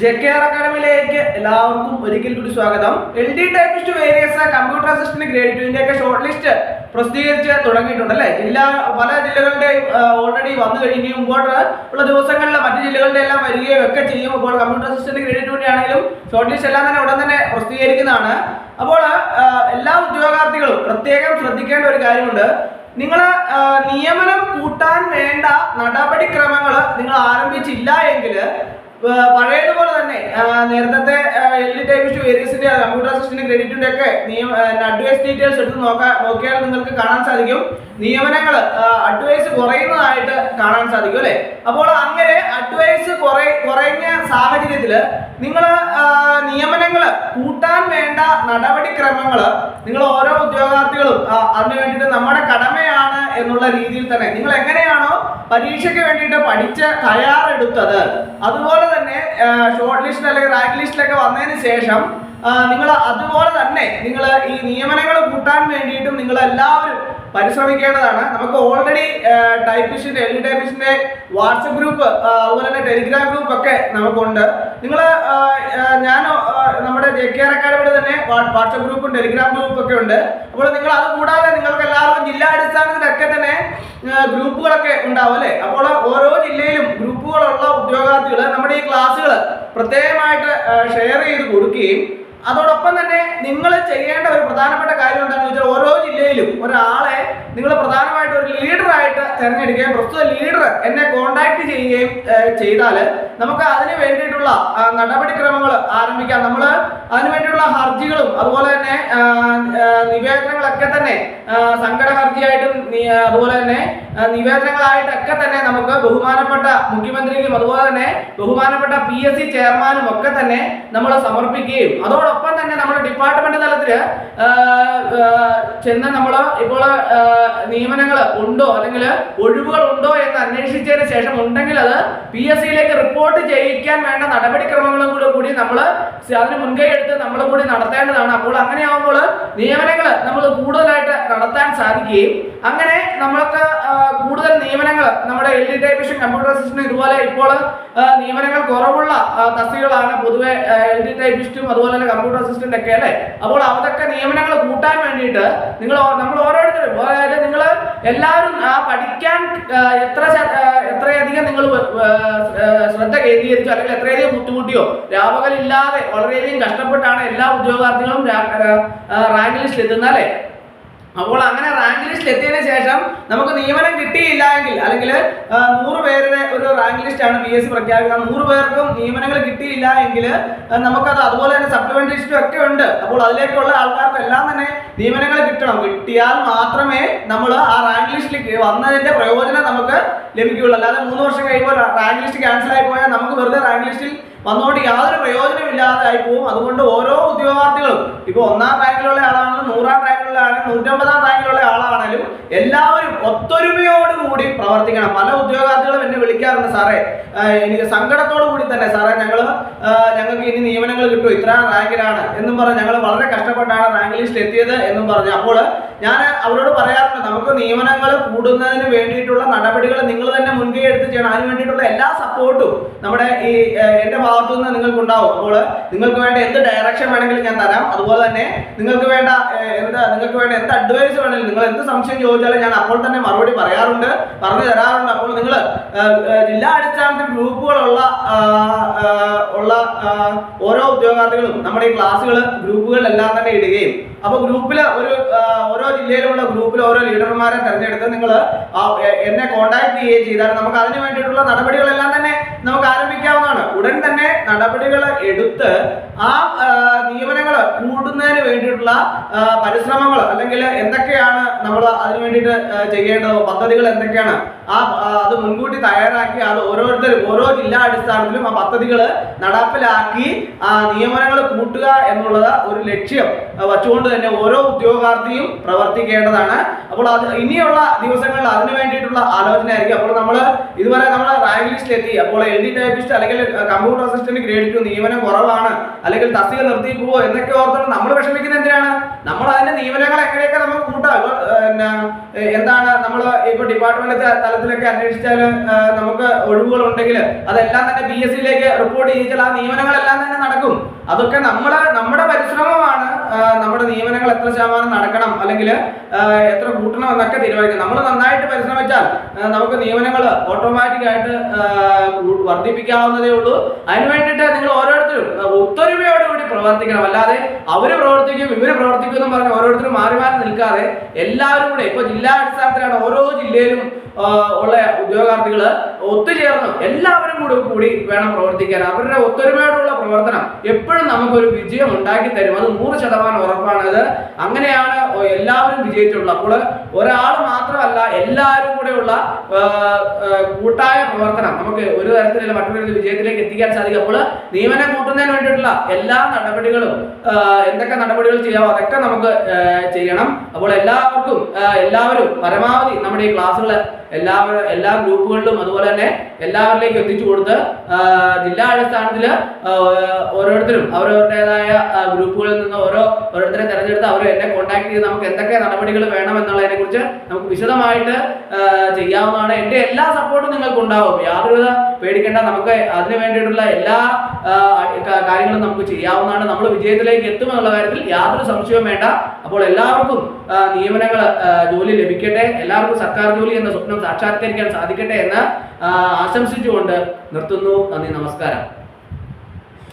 J K R അക്കാഡമിയിലേക്ക് എല്ലാവർക്കും ഒരിക്കൽ കൂടി സ്വാഗതം. L D typist various computer assistant grade ടുവിന്റെ ഒക്കെ ഷോർട്ട് ലിസ്റ്റ് പ്രസിദ്ധീകരിച്ച് തുടങ്ങിയിട്ടുണ്ട് അല്ലേ? ജില്ല പല ജില്ലകളുടെയും ഓൾറെഡി വന്നു കഴിഞ്ഞ് മുമ്പോട്ട് ഉള്ള ദിവസങ്ങളിൽ മറ്റു ജില്ലകളുടെ എല്ലാം വരികയും ഒക്കെ ചെയ്യും. അപ്പോൾ കമ്പ്യൂട്ടർ അസിസ്റ്റന്റ് ഗ്രേഡ് ടുവിന്റെ ആണെങ്കിലും ഷോർട്ട് ലിസ്റ്റ് എല്ലാം തന്നെ ഉടൻ തന്നെ പ്രസിദ്ധീകരിക്കുന്നതാണ്. അപ്പോൾ എല്ലാ ഉദ്യോഗാർത്ഥികളും പ്രത്യേകം ശ്രദ്ധിക്കേണ്ട ഒരു കാര്യമുണ്ട്. നിങ്ങൾ നിയമനം കൂട്ടാൻ വേണ്ട നടപടിക്രമങ്ങൾ നിങ്ങൾ ആരംഭിച്ചില്ല എങ്കിൽ പഴയതുപോലെ തന്നെ നേരത്തെ എൽ ടൈപ്പിസ്റ്റ് വേരിയസിന്റെ കമ്പ്യൂട്ടർ അസിസ്റ്റന്റ് ക്രെഡിറ്റിന്റെ ഒക്കെ നിയമ അഡ്വൈസ് ഡീറ്റെയിൽസ് എടുത്ത് നോക്കാൻ നോക്കിയാൽ നിങ്ങൾക്ക് കാണാൻ സാധിക്കും. നിയമനങ്ങൾ അഡ്വൈസ് കുറയുന്നതായിട്ട് കാണാൻ സാധിക്കും അല്ലെ? അപ്പോൾ അങ്ങനെ അഡ്വൈസ് കുറ കുറഞ്ഞ സാഹചര്യത്തിൽ നിങ്ങൾ നിയമനങ്ങൾ കൂട്ടാൻ വേണ്ട നടപടിക്രമങ്ങൾ നിങ്ങൾ ഓരോ ഉദ്യോഗാർത്ഥികളും അതിനു വേണ്ടിയിട്ട് നമ്മുടെ കടമയാണ് എന്നുള്ള രീതിയിൽ തന്നെ നിങ്ങൾ എങ്ങനെയാണോ പരീക്ഷയ്ക്ക് വേണ്ടിയിട്ട് പഠിച്ച് തയ്യാറെടുത്തത്. അതുപോലെ തന്നെ ഷോർട്ട് ലിസ്റ്റ് അല്ലെങ്കിൽ റാങ്ക് ലിസ്റ്റിലൊക്കെ വന്നതിന് ശേഷം നിങ്ങൾ അതുപോലെ തന്നെ നിങ്ങൾ ഈ നിയമനങ്ങൾ കൂട്ടാൻ വേണ്ടിയിട്ടും നിങ്ങൾ എല്ലാവരും പരിശ്രമിക്കേണ്ടതാണ്. നമുക്ക് ഓൾറെഡി ടൈപ്പിസ്റ്റിന്റെ എൽ ടൈപ്പിസ്റ്റിന്റെ വാട്സപ്പ് ഗ്രൂപ്പ് അതുപോലെ തന്നെ ടെലിഗ്രാം ഗ്രൂപ്പ് ഒക്കെ നമുക്കുണ്ട്. നിങ്ങൾ ഞാൻ നമ്മുടെ ജെ കെ ആർ അക്കാഡമിയുടെ തന്നെ വാട്സപ്പ് ഗ്രൂപ്പും ടെലിഗ്രാം ഗ്രൂപ്പും ഒക്കെ ഉണ്ട്. അപ്പോൾ നിങ്ങൾ അത് കൂടാതെ നിങ്ങൾക്ക് എല്ലാവർക്കും ജില്ലാ അടിസ്ഥാനത്തിലൊക്കെ തന്നെ ഗ്രൂപ്പുകളൊക്കെ ഉണ്ടാവും അല്ലേ? അപ്പോൾ ഓരോ ജില്ലയിലും ഗ്രൂപ്പുകളുള്ള ഉദ്യോഗാർത്ഥികൾ നമ്മുടെ ഈ ക്ലാസ്സുകൾ പ്രത്യേകമായിട്ട് ഷെയർ ചെയ്ത് കൊടുക്കുകയും അതോടൊപ്പം തന്നെ നിങ്ങൾ ചെയ്യേണ്ട ഒരു പ്രധാനപ്പെട്ട കാര്യം എന്താണെന്ന് വെച്ചാൽ ഓരോ ജില്ലയിലും ഒരാളെ നിങ്ങൾ പ്രധാനമായിട്ട് ഒരു ലീഡറായിട്ട് തിരഞ്ഞെടുക്കുകയും പ്രസ്തുത ലീഡർ എന്നെ കോണ്ടാക്ട് ചെയ്യുകയും ചെയ്താൽ നമുക്ക് അതിന് വേണ്ടിയിട്ടുള്ള നടപടിക്രമങ്ങൾ ആരംഭിക്കാം. നമ്മൾ അതിന് വേണ്ടിയിട്ടുള്ള ഹർജികളും അതുപോലെ തന്നെ നിവേദനങ്ങളൊക്കെ തന്നെ സങ്കട ഹർജിയായിട്ടും അതുപോലെ തന്നെ നിവേദനങ്ങളായിട്ടൊക്കെ തന്നെ നമുക്ക് ബഹുമാനപ്പെട്ട മുഖ്യമന്ത്രിക്കും അതുപോലെ തന്നെ ബഹുമാനപ്പെട്ട പി എസ് സി ചെയർമാനും ഒക്കെ തന്നെ നമ്മൾ സമർപ്പിക്കുകയും. അതോടൊപ്പം തന്നെ നമ്മൾ ഡിപ്പാർട്ട്മെന്റ് തലത്തിൽ ചെന്ന് നമ്മൾ ഇപ്പോൾ നിയമനങ്ങൾ ഉണ്ടോ അല്ലെങ്കിൽ ഒഴിവുകൾ ഉണ്ടോ എന്ന് അന്വേഷിച്ചതിന് ശേഷം ഉണ്ടെങ്കിൽ അത് പി എസ് സിയിലേക്ക് റിപ്പോർട്ട് ചെയ്യിക്കാൻ വേണ്ട നടപടിക്രമങ്ങളും കൂടെ കൂടി നമ്മൾ അതിന് മുൻകൈ എടുത്ത് നമ്മൾ കൂടി നടത്തേണ്ടതാണ്. അപ്പോൾ അങ്ങനെയാവുമ്പോൾ നിയമനങ്ങൾ നമ്മൾ കൂടുതലായിട്ട് നടത്താൻ സാധിക്കുകയും അങ്ങനെ നമ്മൾക്ക് കൂടുതൽ നിയമനങ്ങൾ നമ്മുടെ L D typist computer assistant ഇതുപോലെ ഇപ്പോൾ നിയമനങ്ങൾ കുറവുള്ള തസ്തികളാണ് പൊതുവെ എൽ ഡി ടൈപ്പിസ്റ്റും അതുപോലെ തന്നെ കമ്പ്യൂട്ടർ അസിസ്റ്റന്റ് ഒക്കെ അല്ലേ? അപ്പോൾ അതൊക്കെ നിയമനങ്ങൾ കൂട്ടാൻ വേണ്ടിയിട്ട് നിങ്ങൾ നമ്മൾ ഓരോരുത്തരും അതായത് നിങ്ങൾ എല്ലാവരും ആ പഠിക്കാൻ എത്ര എത്രയധികം നിങ്ങൾ ശ്രദ്ധ കേന്ദ്രീകരിച്ചു അല്ലെങ്കിൽ എത്രയധികം ബുദ്ധിമുട്ടിയോ രാപകലില്ലാതെ വളരെയധികം കഷ്ടപ്പെട്ടാണ് എല്ലാ ഉദ്യോഗാർത്ഥികളും റാങ്ക് ലിസ്റ്റിൽ എത്തുന്നത് അല്ലേ? അപ്പോൾ അങ്ങനെ റാങ്ക് ലിസ്റ്റിൽ എത്തിയതിനു ശേഷം നമുക്ക് നിയമനം കിട്ടിയില്ല എങ്കിൽ അല്ലെങ്കിൽ നൂറ് പേരുടെ ഒരു റാങ്ക് ലിസ്റ്റ് ആണ് പി എസ് സി പ്രഖ്യാപിക്കുന്നത്. നൂറ് പേർക്കും നിയമനങ്ങൾ കിട്ടിയില്ല എങ്കിൽ നമുക്കത് അതുപോലെ തന്നെ സപ്ലിമെന്ററി ലിസ്റ്റും ഒക്കെ ഉണ്ട്. അപ്പോൾ അതിലേക്കുള്ള ആൾക്കാർക്ക് എല്ലാം തന്നെ നിയമനങ്ങൾ കിട്ടണം. കിട്ടിയാൽ മാത്രമേ നമ്മൾ ആ റാങ്ക് ലിസ്റ്റിൽ വന്നതിന്റെ പ്രയോജനം നമുക്ക് ലഭിക്കുകയുള്ളൂ. അല്ലാതെ മൂന്ന് വർഷം കഴിയുമ്പോൾ റാങ്ക് ലിസ്റ്റ് ക്യാൻസൽ ആയി പോയാൽ നമുക്ക് വെറുതെ റാങ്ക് ലിസ്റ്റിൽ വന്നുകൊണ്ട് യാതൊരു പ്രയോജനമില്ലാതെ ആയി പോകും അതുകൊണ്ട് ഓരോ ഉദ്യോഗാർത്ഥികളും ഇപ്പോൾ ഒന്നാം റാങ്കിലുള്ള ആളാണെങ്കിലും നൂറാം റാങ്കിലുള്ള ആണെങ്കിലും നൂറ്റമ്പതാം റാങ്കിലുള്ള ആളാണെങ്കിലും എല്ലാവരും ഒത്തൊരുമയോടുകൂടി പ്രവർത്തിക്കണം. പല ഉദ്യോഗാർത്ഥികളും എന്നെ വിളിക്കാറുണ്ട് സാറേ എനിക്ക് സങ്കടത്തോടു കൂടി തന്നെ സാറേ ഞങ്ങൾ ഞങ്ങൾക്ക് ഇനി നിയമനങ്ങൾ കിട്ടും. ഇത്ര റാങ്കിലാണ് എന്നും പറഞ്ഞ് ഞങ്ങൾ വളരെ കഷ്ടപ്പെട്ടാണ് റാങ്ക് ലിസ്റ്റിൽ എത്തിയത് എന്നും പറഞ്ഞു. അപ്പോൾ ഞാൻ അവരോട് പറയാറുണ്ട് നമുക്ക് നിയമനങ്ങൾ കൂടുന്നതിന് വേണ്ടിയിട്ടുള്ള നടപടികൾ നിങ്ങൾ തന്നെ മുൻകൈ എടുത്ത് ചെയ്യണം. അതിന് വേണ്ടിയിട്ടുള്ള എല്ലാ സപ്പോർട്ടും നമ്മുടെ ഈ എന്റെ ഭാഗത്തു നിന്ന് നിങ്ങൾക്ക് ഉണ്ടാവും അപ്പോൾ നിങ്ങൾക്ക് വേണ്ട എന്ത് ഡയറക്ഷൻ വേണമെങ്കിലും ഞാൻ തരാം. അതുപോലെ തന്നെ നിങ്ങൾക്ക് വേണ്ട എന്താ നിങ്ങൾക്ക് വേണ്ട എന്ത് അഡ്വൈസ് വേണമെങ്കിലും നിങ്ങൾ എന്ത് സംശയം ചോദിച്ചാലും ഞാൻ അപ്പോൾ തന്നെ മറുപടി പറയാറുണ്ട് പറഞ്ഞു തരാറുണ്ട്. അപ്പോൾ നിങ്ങൾ ജില്ലാ അടിസ്ഥാനത്തിൽ ഗ്രൂപ്പുകളുള്ള ഉള്ള ഓരോ ഉദ്യോഗാർത്ഥികളും നമ്മുടെ ഈ ക്ലാസ്സുകൾ ഗ്രൂപ്പുകളിലെല്ലാം തന്നെ ഇടുകയും അപ്പോൾ ഗ്രൂപ്പിൽ ഒരു ഓരോ ജില്ലയിലുള്ള ഗ്രൂപ്പിൽ ഓരോ ലീഡർമാരെ തെരഞ്ഞെടുത്ത് നിങ്ങൾ എന്നെ കോൺടാക്ട് ചെയ്യുകയും ചെയ്താൽ നമുക്ക് അതിന് വേണ്ടിയിട്ടുള്ള നടപടികളെല്ലാം തന്നെ നമുക്ക് ആരംഭിക്കാവുന്നതാണ്. ഉടൻ തന്നെ നടപടികൾ എടുത്ത് ആ കൂടുന്നതിന് വേണ്ടിയിട്ടുള്ള പരിശ്രമങ്ങൾ അല്ലെങ്കിൽ എന്തൊക്കെയാണ് നമ്മൾ അതിന് വേണ്ടിയിട്ട് ചെയ്യേണ്ടത് പദ്ധതികൾ എന്തൊക്കെയാണ്? ആ അത് മുൻകൂട്ടി തയ്യാറാക്കി അത് ഓരോരുത്തരും ഓരോ ജില്ലാ അടിസ്ഥാനത്തിലും ആ പദ്ധതികൾ നടപ്പിലാക്കി ആ നിയമനങ്ങൾ കൂട്ടുക എന്നുള്ളത് ഒരു ലക്ഷ്യം വച്ചുകൊണ്ട് തന്നെ ഓരോ ഉദ്യോഗാർത്ഥിയും പ്രവർത്തിക്കേണ്ടതാണ്. അപ്പോൾ അത് ഇനിയുള്ള ദിവസങ്ങളിൽ അതിന് വേണ്ടിയിട്ടുള്ള ആലോചന ആയിരിക്കും അപ്പോൾ നമ്മൾ ഇതുവരെ റാങ്ക് എത്തി. അപ്പോൾ എൽ ഡി ടൈപ്പിസ്റ്റ് അല്ലെങ്കിൽ കമ്പ്യൂട്ടർ അസിസ്റ്റന്റ് ഗ്രേഡ് നിയമനം കുറവാണ്. അല്ലെങ്കിൽ തസ്തിക നിർത്തി പോവോ എന്നൊക്കെ ഓർത്തിട്ട് നമ്മൾ വിഷമിക്കുന്നത് എന്തിനാണ്? നമ്മൾ അതിന്റെ നിയമനങ്ങൾ എങ്ങനെയൊക്കെ നമുക്ക് കൂട്ടാം? എന്താണ് നമ്മൾ ഇപ്പൊ ഡിപ്പാർട്ട്മെന്റ് തലത്തിലൊക്കെ അന്വേഷിച്ചാൽ നമുക്ക് ഒഴിവുകൾ ഉണ്ടെങ്കിൽ അതെല്ലാം തന്നെ പി എസ് സിയിലേക്ക് റിപ്പോർട്ട് ചെയ്യിച്ചാൽ ആ നിയമനങ്ങളെല്ലാം തന്നെ നടക്കും. അതൊക്കെ നമ്മളെ നമ്മുടെ പരിശ്രമമാണ് നമ്മുടെ നിയമനങ്ങൾ എത്ര ശതമാനം നടക്കണം അല്ലെങ്കിൽ എത്ര കൂട്ടണം എന്നൊക്കെ തീരുമാനിക്കും നമ്മൾ നന്നായിട്ട് പരിശ്രമിച്ചാൽ നമുക്ക് നിയമനങ്ങൾ ഓട്ടോമാറ്റിക് ആയിട്ട് വർദ്ധിപ്പിക്കാവുന്നതേ ഉള്ളൂ. അതിന് വേണ്ടിയിട്ട് നിങ്ങൾ ഓരോരുത്തരും ഒത്തൊരുമയോടുകൂടി പ്രവർത്തിക്കണം. അല്ലാതെ അവർ പ്രവർത്തിക്കും ഇവർ പ്രവർത്തിക്കും എന്ന് പറഞ്ഞ് ഓരോരുത്തരും മാറി മാറി നിൽക്കാതെ എല്ലാവരും കൂടെ ഇപ്പൊ ജില്ലാ അടിസ്ഥാനത്തിലാണ് ഓരോ ജില്ലയിലും ഉള്ള ഉദ്യോഗാർത്ഥികൾ ഒത്തുചേർന്ന്. എല്ലാവരും കൂടെ കൂടി വേണം പ്രവർത്തിക്കാൻ. അവരുടെ ഒത്തൊരുമയോടുള്ള പ്രവർത്തനം എപ്പോഴും നമുക്കൊരു വിജയം ഉണ്ടാക്കി തരും. അത് നൂറ് ശതമാനം ഉറപ്പാണത് അങ്ങനെയാണ് എല്ലാവരും വിജയിച്ചിട്ടുള്ളത്. അപ്പോൾ ഒരാൾ മാത്രമല്ല എല്ലാവരും കൂടെയുള്ള കൂട്ടായ പ്രവർത്തനം നമുക്ക് ഒരു തരത്തിലുള്ള മറ്റൊരു വിജയത്തിലേക്ക് എത്തിക്കാൻ സാധിക്കും. അപ്പോൾ നിയമനം കൂട്ടുന്നതിന് വേണ്ടിയിട്ടുള്ള എല്ലാ നടപടികളും എന്തൊക്കെ നടപടികൾ ചെയ്യാമോ അതൊക്കെ നമുക്ക് ചെയ്യണം. അപ്പോൾ എല്ലാവർക്കും എല്ലാവരും പരമാവധി നമ്മുടെ ഈ ക്ലാസ്സുകൾ എല്ലാവരും എല്ലാ ഗ്രൂപ്പുകളിലും അതുപോലെ തന്നെ എല്ലാവരിലേക്കും എത്തിച്ചു കൊടുത്ത് ജില്ലാ അടിസ്ഥാനത്തിൽ ഓരോരുത്തരും അവരവരുടേതായ ഗ്രൂപ്പുകളിൽ നിന്ന് ഓരോ ഓരോരുത്തരെ തിരഞ്ഞെടുത്ത് അവർ എന്നെ കോൺടാക്ട് ചെയ്ത് നമുക്ക് എന്തൊക്കെ നടപടികൾ വേണം എന്നുള്ളതിനെ കുറിച്ച് നമുക്ക് വിശദമായിട്ട് ചെയ്യാവുന്നതാണ്. എന്റെ എല്ലാ സപ്പോർട്ടും നിങ്ങൾക്ക് ഉണ്ടാവും യാതൊരുവിധ പേടിക്കേണ്ട. നമുക്ക് അതിനു വേണ്ടിയിട്ടുള്ള എല്ലാ കാര്യങ്ങളും നമുക്ക് ചെയ്യാവുന്നതാണ്. നമ്മൾ വിജയത്തിലേക്ക് എത്തുമെന്നുള്ള കാര്യത്തിൽ യാതൊരു സംശയവും വേണ്ട. അപ്പോൾ എല്ലാവർക്കും നിയമനങ്ങൾ ജോലി ലഭിക്കട്ടെ. എല്ലാവർക്കും സർക്കാർ ജോലി എന്ന സ്വപ്നം സാക്ഷാത്കരിക്കാൻ സാധിക്കട്ടെ എന്ന് ആശംസിച്ചുകൊണ്ട് നിർത്തുന്നു. നന്ദി നമസ്കാരം.